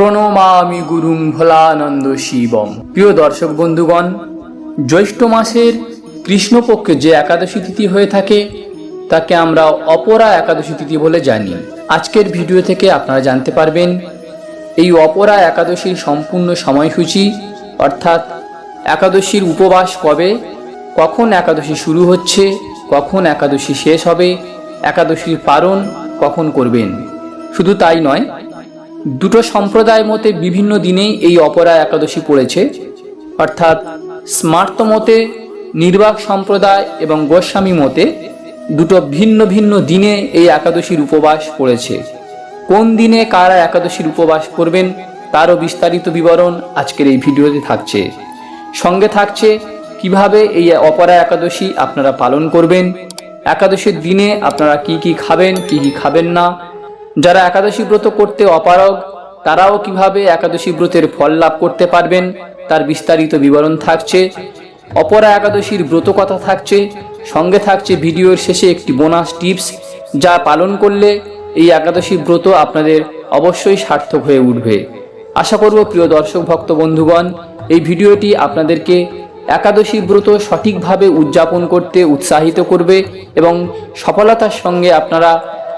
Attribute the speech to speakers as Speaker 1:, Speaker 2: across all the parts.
Speaker 1: প্রণমামি গুরুং ভোলানন্দ শিবম। প্রিয় দর্শক বন্ধুগণ, জ্যৈষ্ঠ মাসের কৃষ্ণপক্ষে যে একাদশী তিথি হয়ে থাকে, তাকে আমরা অপরা একাদশী তিথি বলে জানি। আজকের ভিডিও থেকে আপনারা জানতে পারবেন, এই অপরা একাদশীর সম্পূর্ণ সময়সূচি, অর্থাৎ একাদশীর উপবাস কবে, কখন একাদশী শুরু হচ্ছে, কখন একাদশী শেষ হবে, একাদশীর পারণ কখন করবেন। শুধু তাই নয় দুটো সম্প্রদায় মতে বিভিন্ন দিনেই এই অপরা একাদশী পড়েছে। অর্থাৎ স্মার্ত মতে, নির্বাক সম্প্রদায় এবং গোস্বামী মতে দুটো ভিন্ন ভিন্ন দিনে এই একাদশীর উপবাস পড়েছে। কোন দিনে কারা একাদশীর উপবাস করবেন তারও বিস্তারিত বিবরণ আজকের এই ভিডিওতে থাকছে। সঙ্গে থাকছে কীভাবে এই অপরা একাদশী আপনারা পালন করবেন, একাদশীর দিনে আপনারা কি কি খাবেন, কি কি খাবেন না যারা একাদশী ব্রত করতে অপারগ, তারাও কীভাবে একাদশী ব্রতের ফল লাভ করতে পারবেন, তার বিস্তারিত বিবরণ থাকছে। অপরা একাদশীর ব্রত কথা থাকছে। সঙ্গে থাকছে ভিডিওর শেষে একটি বোনাস টিপস, যা পালন করলে এই একাদশী ব্রত আপনাদের অবশ্যই সার্থক হয়ে উঠবে। আশা করব প্রিয় দর্শক ভক্ত বন্ধুগণ, এই ভিডিওটি আপনাদেরকে একাদশী ব্রত সঠিকভাবে উদযাপন করতে উৎসাহিত করবে এবং সফলতার সঙ্গে আপনারা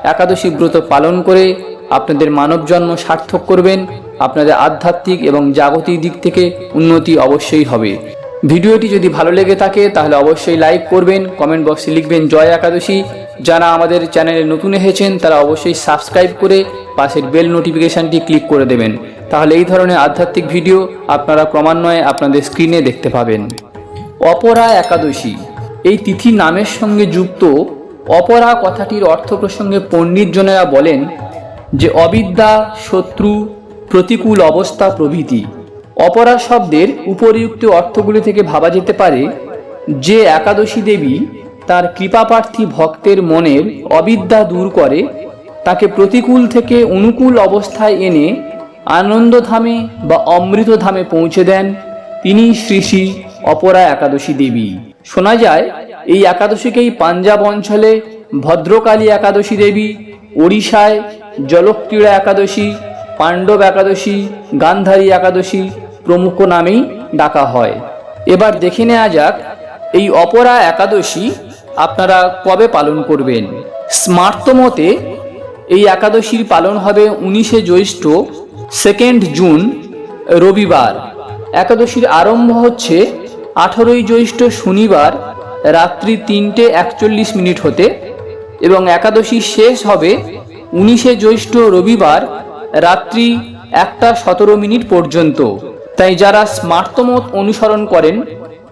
Speaker 1: একাদশী ব্রত পালন করে আপনাদের মানব জন্ম সার্থক করবেন, আপনাদের আধ্যাত্মিক এবং জাগতিক দিক থেকে উন্নতি অবশ্যই হবে। ভিডিওটি যদি ভালো লেগে থাকে, তাহলে অবশ্যই লাইক করবেন, কমেন্ট বক্সে লিখবেন জয় একাদশী। যারা আমাদের চ্যানেলে নতুন এসেছেন, তারা অবশ্যই সাবস্ক্রাইব করে পাশের বেল নোটিফিকেশানটি ক্লিক করে দেবেন। তাহলে এই ধরনের আধ্যাত্মিক ভিডিও আপনারা ক্রমান্বয়ে আপনাদের স্ক্রিনে দেখতে পাবেন। অপরা একাদশী। এই তিথি নামের সঙ্গে যুক্ত অপরা কথাটির অর্থ প্রসঙ্গে পণ্ডিতজনেরা বলেন যে অবিদ্যা, শত্রু, প্রতিকূল অবস্থা প্রভৃতি। অপরা শব্দের উপরিউক্ত অর্থগুলি থেকে ভাবা যেতে পারে যে একাদশী দেবী তার কৃপাপ্রার্থী ভক্তের মনের অবিদ্যা দূর করে, তাকে প্রতিকূল থেকে অনুকূল অবস্থায় এনে আনন্দধামে বা অমৃতধামে পৌঁছে দেন। তিনি শ্রী শ্রী অপরা একাদশী দেবী। শোনা যায় এই একাদশীকেই পাঞ্জাব অঞ্চলে ভদ্রকালী একাদশী দেবী, ওড়িশায় জলক্রীড়া একাদশী, পাণ্ডব একাদশী, গান্ধারী একাদশী প্রমুখ নামেই ডাকা হয়। এবার দেখে নেওয়া যাক, এই অপরা একাদশী আপনারা কবে পালন করবেন? স্মার্ত মতে এই একাদশীর পালন হবে উনিশে জ্যৈষ্ঠ, সেকেন্ড জুন, রবিবার। একাদশীর আরম্ভ হচ্ছে আঠেরোই জ্যৈষ্ঠ শনিবার রাত্রি তিনটে একচল্লিশ মিনিট হতে এবং একাদশী শেষ হবে উনিশে জ্যৈষ্ঠ রবিবার রাত্রি একটা সতেরো মিনিট পর্যন্ত। তাই যারা স্মার্তমত অনুসরণ করেন,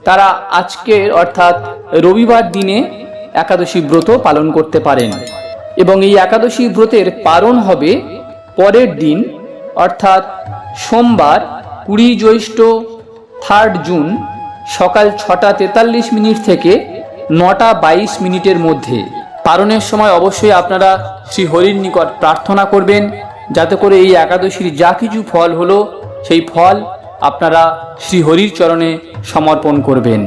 Speaker 1: তারা আজকের অর্থাৎ রবিবার দিনে একাদশী ব্রত পালন করতে পারেন এবং এই একাদশী ব্রতের পালন হবে পরের দিন, অর্থাৎ সোমবার, কুড়ি জ্যৈষ্ঠ থার্ড জুন সকাল ছটা তেতাল্লিশ মিনিট থেকে নটা বাইশ মিনিটের মধ্যে। পালনের সময় অবশ্যই আপনারা শ্রী হরির নিকট প্রার্থনা করবেন, যাতে করে এই একাদশীর যা কিছু ফল হলো, সেই ফল আপনারা শ্রী হরির চরণে সমর্পণ করবেন।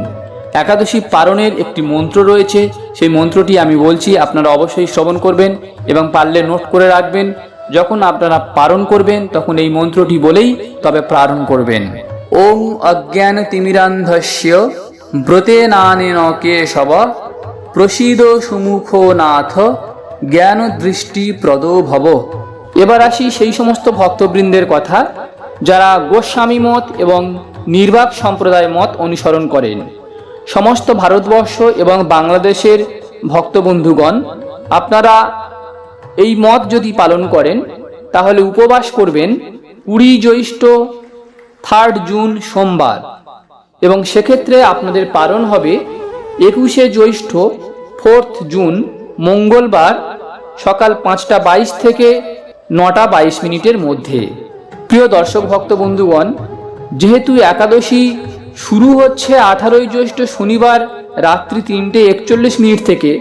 Speaker 1: একাদশী পালনের একটি মন্ত্র রয়েছে, সেই মন্ত্রটি আমি বলছি, আপনারা অবশ্যই শ্রবণ করবেন এবং পারলে নোট করে রাখবেন। যখন আপনারা পালন করবেন, তখন এই মন্ত্রটি বলেই তবে প্রারণ করবেন। ওম অজ্ঞান তিমিরান্ধস্য, ব্রতে নানেন কেশব প্রসীদ সুমুখ নাথ, জ্ঞান দৃষ্টি প্রদ ভব। এবার আসি সেই সমস্ত ভক্তবৃন্দের কথা, যারা গোস্বামী মত এবং নির্বাক সম্প্রদায় মত অনুসরণ করেন। সমস্ত ভারতবর্ষ এবং বাংলাদেশের ভক্তবন্ধুগণ, আপনারা এই মত যদি পালন করেন, তাহলে উপবাস করবেন কুড়ি জ্যৈষ্ঠ থার্ড জুন সোমবার। এবং সেক্ষেত্রে আপনাদের পালন হবে একুশে জ্যৈষ্ঠ ফোর্থ জুন মঙ্গলবার সকাল পাঁচটা বাইশ থেকে নটা বাইশ মিনিটের মধ্যে। প্রিয় দর্শক ভক্ত বন্ধুগণ যেহেতু একাদশী শুরু হচ্ছে আঠারোই জ্যৈষ্ঠ শনিবার রাত্রি তিনটে একচল্লিশ মিনিট থেকে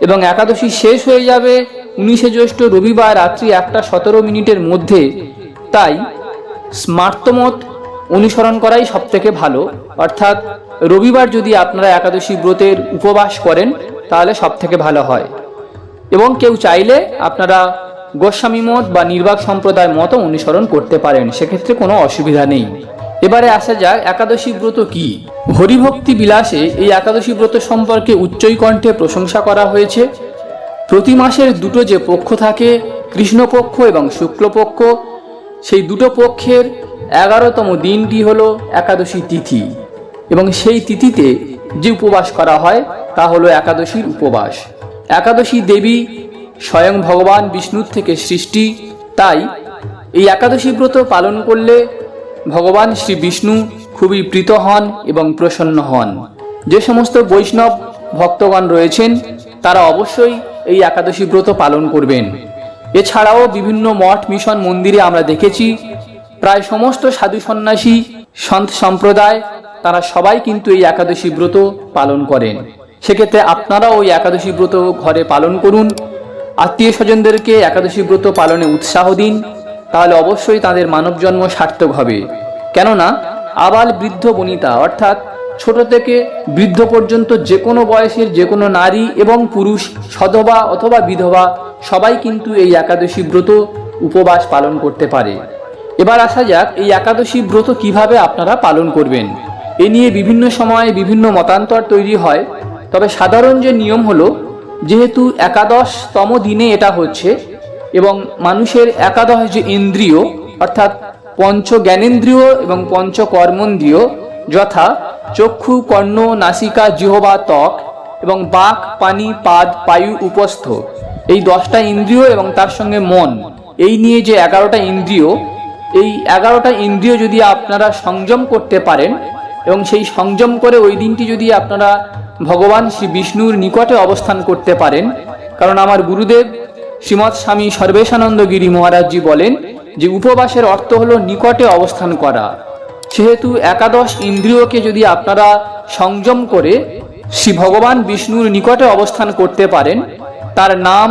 Speaker 1: এবং একাদশী শেষ হয়ে যাবে উনিশে জ্যৈষ্ঠ রবিবার রাত্রি একটা সতেরো মিনিটের মধ্যে। তাই স্মার্তমত অনুসরণ করাই সব থেকে ভালো। অর্থাৎ রবিবার যদি আপনারা একাদশী ব্রতের উপবাস করেন, তাহলে সব থেকে ভালো হয়। এবং কেউ চাইলে আপনারা গোস্বামী মত বা নির্বাক সম্প্রদায় মতও অনুসরণ করতে পারেন, সেক্ষেত্রে কোনো অসুবিধা নেই। এবারে আসা যাক, একাদশী ব্রত কি? হরিভক্তি বিলাসে এই একাদশী ব্রত সম্পর্কে উচ্চই কণ্ঠে প্রশংসা করা হয়েছে। প্রতি মাসের দুটো যে পক্ষ থাকে, কৃষ্ণপক্ষ এবং শুক্লপক্ষ, সেই দুটো পক্ষের এগারোতম দিনটি হল একাদশী তিথি এবং সেই তিথিতে যে উপবাস করা হয় তা হলো একাদশীর উপবাস। একাদশী দেবী স্বয়ং ভগবান বিষ্ণুর থেকে সৃষ্টি, তাই এই একাদশী ব্রত পালন করলে ভগবান শ্রী বিষ্ণু খুবই প্রীত হন এবং প্রসন্ন হন। যে সমস্ত বৈষ্ণব ভক্তগণ রয়েছেন, তারা অবশ্যই এই একাদশী ব্রত পালন করবেন। এছাড়াও বিভিন্ন মঠ মিশন মন্দিরে আমরা দেখেছি প্রায় সমস্ত সাধু সন্ন্যাসী, সন্ত সম্প্রদায়, তারা সবাই কিন্তু এই একাদশী ব্রত পালন করেন। সেক্ষেত্রে আপনারাও ওই একাদশী ব্রত ঘরে পালন করুন। আত্মীয় স্বজনদেরকে একাদশী ব্রত পালনে উৎসাহ দিন। তাহলে অবশ্যই তাদের মানব জন্ম সার্থক হবে। কেননা, আবাল বৃদ্ধ বনিতা, অর্থাৎ ছোট থেকে বৃদ্ধ পর্যন্ত যে কোনো বয়সের যে কোনো নারী এবং পুরুষ, সধবা অথবা বিধবা, সবাই কিন্তু এই একাদশী ব্রত উপবাস পালন করতে পারে। এবার আসা যাক এই একাদশী ব্রত কীভাবে আপনারা পালন করবেন। এ নিয়ে বিভিন্ন সময়ে বিভিন্ন মতান্তর তৈরি হয়। তবে সাধারণ যে নিয়ম হলো, যেহেতু একাদশতম দিনে এটা হচ্ছে এবং মানুষের একাদশ যে ইন্দ্রিয়, অর্থাৎ পঞ্চ জ্ঞানেন্দ্রিয় এবং পঞ্চ কর্মেন্দ্রিয় যথা চক্ষু, কর্ণ, নাসিকা, জিহবা, ত্বক এবং বাক, পানি, পাদ পায়ু উপস্থ। এই দশটা ইন্দ্রিয় এবং তার সঙ্গে মন, এই নিয়ে যে এগারোটা ইন্দ্রিয় এই এগারোটা ইন্দ্রিয় যদি আপনারা সংযম করতে পারেন এবং সেই সংযম করে ওই দিনটি যদি আপনারা ভগবান শ্রী বিষ্ণুর নিকটে অবস্থান করতে পারেন, কারণ আমার গুরুদেব শ্রীমৎ স্বামী সর্বেশানন্দ গিরি মহারাজজি বলেন যে উপবাসের অর্থ হলো নিকটে অবস্থান করা। সেহেতু একাদশ ইন্দ্রিয়কে যদি আপনারা সংযম করে শ্রী ভগবান বিষ্ণুর নিকটে অবস্থান করতে পারেন, তার নাম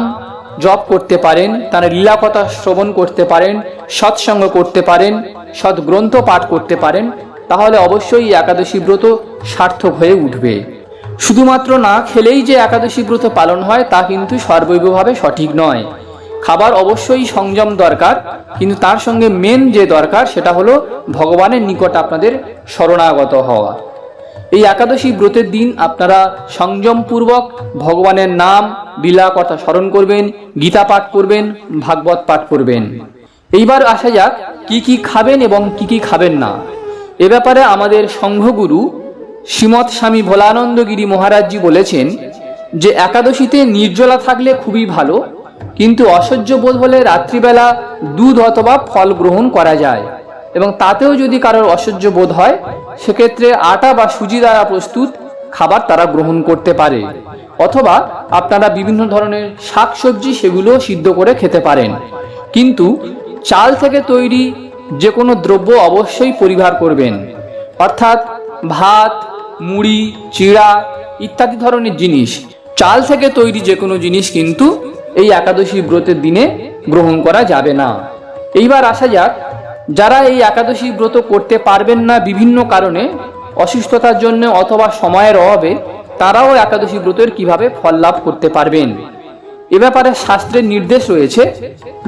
Speaker 1: জপ করতে পারেন, তার লীলাকথা শ্রবণ করতে পারেন, সৎসঙ্গ করতে পারেন, সৎ গ্রন্থ পাঠ করতে পারেন, তাহলে অবশ্যই একাদশী ব্রত সার্থক হয়ে উঠবে। শুধুমাত্র না খেলেই যে একাদশী ব্রত পালন হয়, তা কিন্তু সর্বৈবভাবে সঠিক নয়। খাবার অবশ্যই সংযম দরকার, কিন্তু তার সঙ্গে মেন যে দরকার, সেটা হলো ভগবানের নিকট আপনাদের শরণাগত হওয়া। এই একাদশী ব্রতের দিন আপনারা সংযমপূর্বক ভগবানের নাম লীলা কথা স্মরণ করবেন, গীতা পাঠ করবেন, ভাগবত পাঠ করবেন। এইবার আসা যাক, কি কি খাবেন এবং কি কি খাবেন না। এ ব্যাপারে আমাদের সংঘগুরু শ্রীমৎ স্বামী ভোলানন্দগিরি মহারাজজি বলেছেন যে, একাদশীতে নির্জলা থাকলে খুবই ভালো, কিন্তু অসহ্য বোধ হলে রাত্রিবেলা দুধ অথবা ফল গ্রহণ করা যায়। এবং তাতেও যদি কারোর অসহ্য বোধ হয়, সেক্ষেত্রে আটা বা সুজি দ্বারা প্রস্তুত খাবার তারা গ্রহণ করতে পারে, অথবা আপনারা বিভিন্ন ধরনের শাকসবজি সেগুলো সিদ্ধ করে খেতে পারেন। কিন্তু চাল থেকে তৈরি যে কোনো দ্রব্য অবশ্যই পরিহার করবেন। অর্থাৎ ভাত, মুড়ি, চিড়া ইত্যাদি ধরনের জিনিস। চাল থেকে তৈরি যে কোনো জিনিস কিন্তু এই একাদশী ব্রতের দিনে গ্রহণ করা যাবে না। এইবার আসা যাক, যারা এই একাদশী ব্রত করতে পারবেন না বিভিন্ন কারণে অসুস্থতার জন্য অথবা সময়ের অভাবে তারাও একাদশী ব্রতের কীভাবে ফল লাভ করতে পারবেন? এ ব্যাপারে শাস্ত্রের নির্দেশ রয়েছে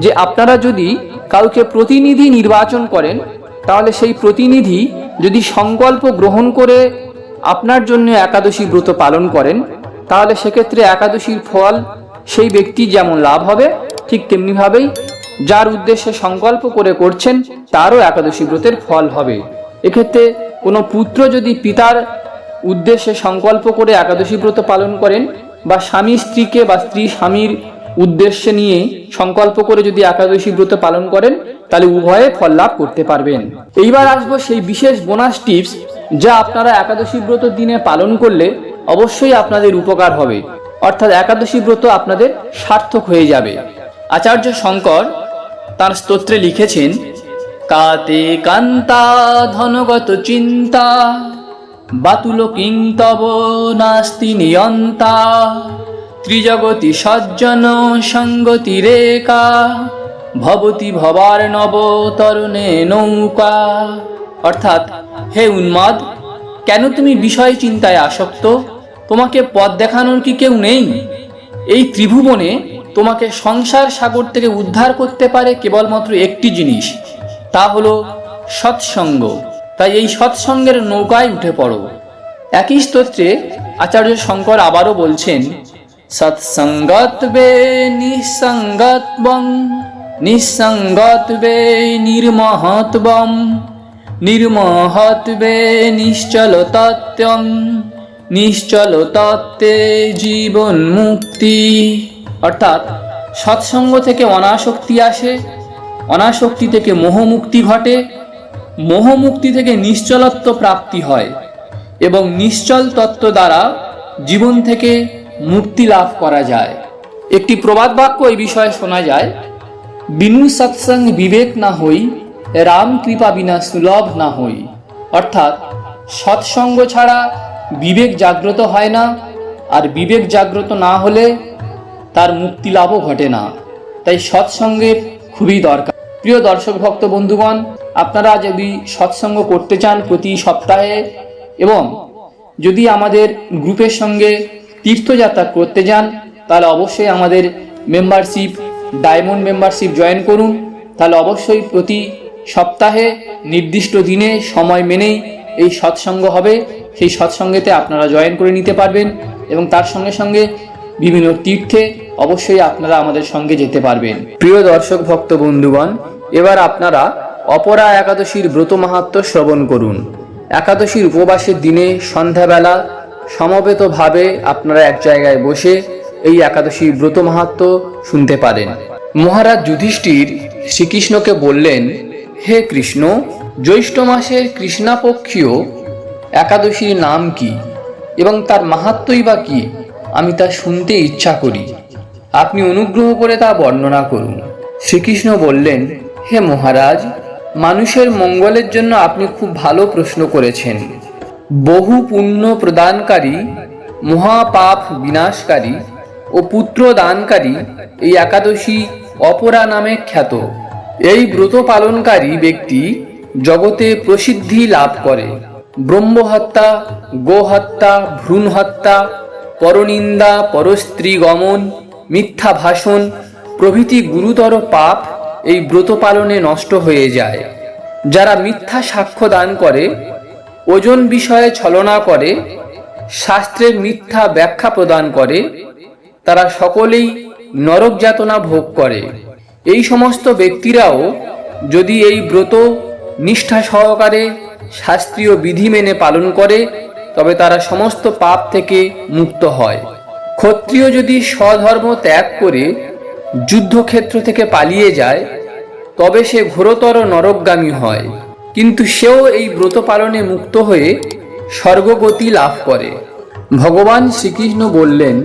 Speaker 1: যে আপনারা যদি কাউকে প্রতিনিধি নির্বাচন করেন, তাহলে সেই প্রতিনিধি যদি সংকল্প গ্রহণ করে আপনার জন্য একাদশী ব্রত পালন করেন, তাহলে সেক্ষেত্রে একাদশীর ফল সেই ব্যক্তি যেমন লাভ হবে, ঠিক তেমনিভাবেই যার উদ্দেশ্যে সংকল্প করে করছেন, তারও একাদশী ব্রতের ফল হবে। এক্ষেত্রে কোনো পুত্র যদি পিতার উদ্দেশ্যে সংকল্প করে একাদশী ব্রত পালন করেন বা স্বামী স্ত্রীকে বা স্ত্রী স্বামীর উদ্দেশ্যে নিয়ে সংকল্প করে যদি একাদশী ব্রত পালন করেন, তাহলে উভয়ে ফল লাভ করতে পারবেন। এইবার আসব সেই বিশেষ বোনাস টিপস যা আপনারা একাদশী ব্রত দিনে পালন করলে অবশ্যই আপনাদের উপকার হবে। অর্থাৎ একাদশী ব্রত আপনাদের সার্থক হয়ে যাবে। আচার্য শঙ্কর তার স্তোত্রে লিখেছেন কাতে কান্তা, ধনগত চিন্তা, বাতুল কিং তব নাস্তি নিয়ন্তা, ত্রিজগতি সজ্জন, সঙ্গতি রেখা, ভবতি ভবার নব তরুণে নৌকা। অর্থাৎ, হে উন্মাদ, কেন তুমি বিষয় চিন্তায় আসক্ত? তোমাকে পথ দেখানোর কি কেউ নেই? এই ত্রিভুবনে তোমাকে সংসার সাগর থেকে উদ্ধার করতে পারে কেবলমাত্র একটি জিনিস তা হলো সৎসঙ্গ। তাই এই সৎসঙ্গের নৌকায় উঠে পড়ো। একই স্তোত্রে আচার্য শঙ্কর আবারও বলছেন সৎসঙ্গত বে নিঃসঙ্গতবং নিঃসঙ্গত বে নির্মহতবম নির্মহত বে নিশ্চল তত্ত্বং নিশ্চল তত্ত্বে জীবন মুক্তি অর্থাৎ সৎসঙ্গ থেকে অনাসক্তি আসে অনাসক্তি থেকে মোহমুক্তি ঘটে, মোহমুক্তি থেকে নিশ্চলত্ব প্রাপ্তি হয় এবং নিশ্চল তত্ত্ব দ্বারা জীবন থেকে মুক্তি লাভ করা যায়। একটি প্রবাদ বাক্য এই বিষয়ে শোনা যায়, বিনু সৎসঙ্গ বিবেক না হই, রাম কৃপা বিনা সুলভ না হই। অর্থাৎ, সৎসঙ্গ ছাড়া বিবেক জাগ্রত হয় না, আর বিবেক জাগ্রত না হলে তার মুক্তি লাভও ঘটে না। তাই সৎসঙ্গের খুবই দরকার। প্রিয় দর্শক ভক্ত বন্ধুগণ, আপনারা যদি সৎসঙ্গ করতে চান প্রতি সপ্তাহে এবং যদি আমাদের গ্রুপের সঙ্গে তীর্থযাত্রা করতে যান, তাহলে অবশ্যই আমাদের মেম্বারশিপ ডায়মন্ড মেম্বারশিপ জয়েন করুন। তাহলে অবশ্যই প্রতি সপ্তাহে নির্দিষ্ট দিনে সময় মেনেই এই সৎসঙ্গ হবে। সেই সৎসঙ্গেতে আপনারা জয়েন করে নিতে পারবেন এবং তার সঙ্গে সঙ্গে বিভিন্ন তীর্থে অবশ্যই আপনারা আমাদের সঙ্গে যেতে পারবেন। প্রিয় দর্শক ভক্ত বন্ধুগণ এবার আপনারা অপরা একাদশীর ব্রত মাহাত্ম শ্রবণ করুন। একাদশীর উপবাসের দিনে সন্ধ্যাবেলা সমবেতভাবে আপনারা এক জায়গায় বসে এই একাদশীর ব্রত মাহাত্ম শুনতে পারেন। মহারাজ যুধিষ্ঠির শ্রীকৃষ্ণকে বললেন, হে কৃষ্ণ, জ্যৈষ্ঠ মাসের কৃষ্ণাপক্ষীয় একাদশীর নাম কি এবং তার মাহাত্মই বা কি? আমি তা শুনতে ইচ্ছা করি। আপনি অনুগ্রহ করে তা বর্ণনা করুন। শ্রীকৃষ্ণ বললেন হে মহারাজ, মানুষের মঙ্গলের জন্য আপনি খুব ভালো প্রশ্ন করেছেন। বহু পুণ্য প্রদানকারী, মহাপাপ বিনাশকারী ও পুত্র দানকারী এই একাদশী অপরা নামে খ্যাত। এই ব্রত পালনকারী ব্যক্তি জগতে প্রসিদ্ধি লাভ করে। ব্রহ্মহত্যা, গোহত্যা ভ্রূণ হত্যা পরনিন্দা পরস্ত্রী গমন মিথ্যা ভাষণ প্রভৃতি গুরুতর পাপ এই ব্রত পালনে নষ্ট হয়ে যায়। যারা মিথ্যা সাক্ষ্য দান করে, ওজন বিষয়ে ছলনা করে, শাস্ত্রের মিথ্যা ব্যাখ্যা প্রদান করে, তারা সকলেই নরক যাতনা ভোগ করে। এই সমস্ত ব্যক্তিরাও যদি এই ব্রত নিষ্ঠা সহকারে শাস্ত্রীয় বিধি মেনে পালন করে, তবে তারা সমস্ত পাপ থেকে মুক্ত হয়। ক্ষত্রিয় যদি স্বধর্ম ত্যাগ করে, যুদ্ধক্ষেত্র থেকে পালিয়ে যায় তবে সে ঘোরতর নরকগামী হয়। কিন্তু সেও এই ব্রত পালনে মুক্ত হয়ে স্বর্গগতি লাভ করে। ভগবান শ্রীকৃষ্ণ বললেন,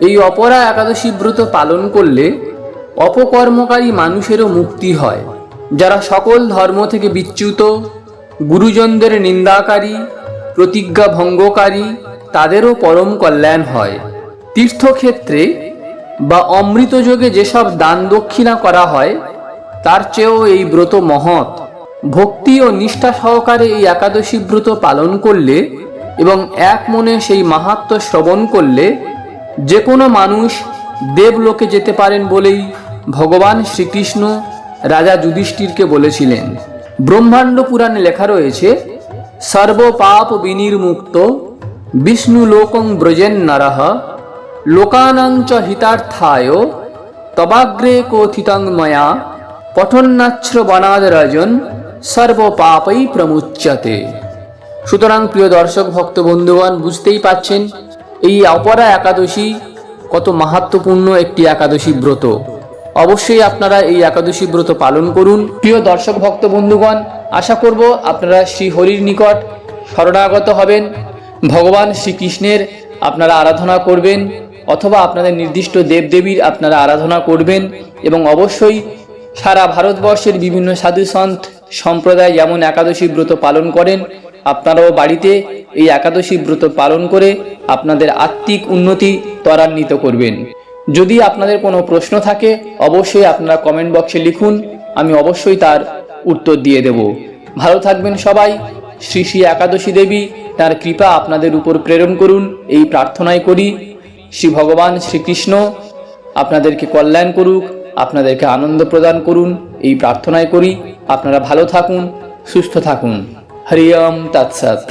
Speaker 1: এই অপরা একাদশী ব্রত পালন করলে অপকর্মকারী মানুষেরও মুক্তি হয়। যারা সকল ধর্ম থেকে বিচ্যুত, গুরুজনদের নিন্দাকারী, প্রতিজ্ঞা ভঙ্গকারী, তাদেরও পরম কল্যাণ হয়। তীর্থক্ষেত্রে বা অমৃতযোগে যেসব দান দক্ষিণা করা হয় তার চেয়েও এই ব্রত মহৎ। ভক্তি ও নিষ্ঠা সহকারে এই একাদশী ব্রত পালন করলে এবং এক মনে সেই মাহাত্ম শ্রবণ করলে যে কোনো মানুষ দেবলোকে যেতে পারেন বলেই ভগবান শ্রীকৃষ্ণ রাজা যুধিষ্ঠিরকে বলেছিলেন। ব্রহ্মাণ্ড পুরাণে লেখা রয়েছে সর্বপাপ বিনির্মুক্ত বিষ্ণু লোকং ব্রজেন নরহ, লোকানাং চ হিতার্থায় তবাগ্রে কথিতং ময়া পঠন্নাচ্র বনাদ রজন সর্বপাপই প্রমুচ্যতে সুতরাং প্রিয় দর্শক, ভক্ত বন্ধুগণ, বুঝতেই পাচ্ছেন, এই অপরা একাদশী কত মাহাত্মপূর্ণ একটি একাদশী ব্রত। অবশ্যই আপনারা এই একাদশী ব্রত পালন করুন। প্রিয় দর্শক, ভক্ত বন্ধুগণ, আশা করব আপনারা শ্রী হরির নিকট শরণাগত হবেন। ভগবান শ্রীকৃষ্ণের আপনারা আরাধনা করবেন, অথবা আপনাদের নির্দিষ্ট দেবদেবীর আপনারা আরাধনা করবেন এবং অবশ্যই সারা ভারতবর্ষের বিভিন্ন সাধু সন্ত সম্প্রদায় যেমন একাদশী ব্রত পালন করেন, আপনারাও বাড়িতে এই একাদশী ব্রত পালন করে আপনাদের আত্মিক উন্নতি ত্বরান্বিত করবেন। যদি আপনাদের কোনো প্রশ্ন থাকে, অবশ্যই আপনারা কমেন্ট বক্সে লিখুন, আমি অবশ্যই তার উত্তর দিয়ে দেব। ভালো থাকবেন সবাই, শ্রী শ্রী একাদশী দেবী, তার কৃপা আপনাদের উপর প্রেরণ করুন, এই প্রার্থনাই করি। শ্রী ভগবান শ্রীকৃষ্ণ, আপনাদেরকে কল্যাণ করুক। আপনাদেরকে আনন্দ প্রদান করুন এই প্রার্থনায় করি। আপনারা ভালো থাকুন সুস্থ থাকুন। হরিয়ম তৎসৎ।